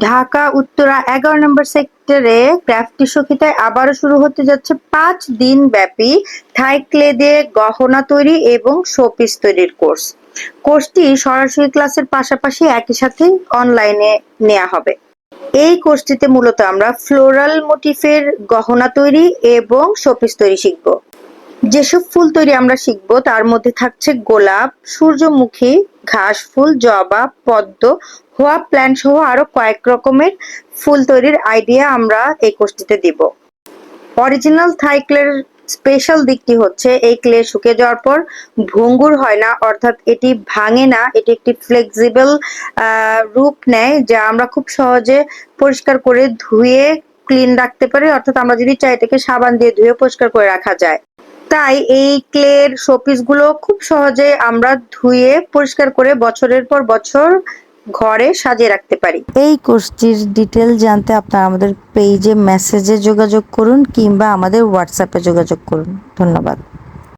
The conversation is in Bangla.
ঢাকা, উত্তরা, এগারো নম্বর সেক্টরে ক্রাফটি সখিতায় আবারও শুরু হতে যাচ্ছে পাঁচ দিন ব্যাপী থাই ক্লে দিয়ে গহনা তৈরি এবং শোপিস তৈরির কোর্স। কোর্সটি সরাসরি ক্লাসের পাশাপাশি একই সাথে অনলাইনে নেওয়া হবে। এই কোর্সটিতে মূলত আমরা ফ্লোরাল মোটিফের গহনা তৈরি এবং শোপিস তৈরি শিখব। যেসব ফুল তৈরি আমরা শিখব, তার মধ্যে থাকছে গোলাপ, সূর্যমুখী ঘাস, ফুল, জবা, পদ্ম, হোয়া প্ল্যান্ট সহ আরও কয়েক রকমের ফুল তৈরির আইডিয়া আমরা এই কোর্সটিতে দিব। অরিজিনাল থাই ক্লের স্পেশাল দিকটি হচ্ছে এই ক্লে শুকে যাওয়ার পর ভঙ্গুর হয় না, অর্থাৎ এটি ভাঙে না, এটি একটি ফ্লেক্সিবল রূপ নেয় যা আমরা খুব সহজে পরিষ্কার করে ধুয়ে ক্লিন রাখতে পারি, অর্থাৎ আমরা যদি চাই এটাকে সাবান দিয়ে ধুয়ে পরিষ্কার করে রাখা যায়। তাই এই ক্লের শোপিসগুলো খুব সহজে আমরা ধুয়ে পরিষ্কার করে বছরের পর বছর ঘরে সাজিয়ে রাখতে পারি। এই কোর্সটির ডিটেল জানতে আপনারা আমাদের পেজে মেসেজে যোগাযোগ করুন কিংবা আমাদের হোয়াটসঅ্যাপে যোগাযোগ করুন। ধন্যবাদ।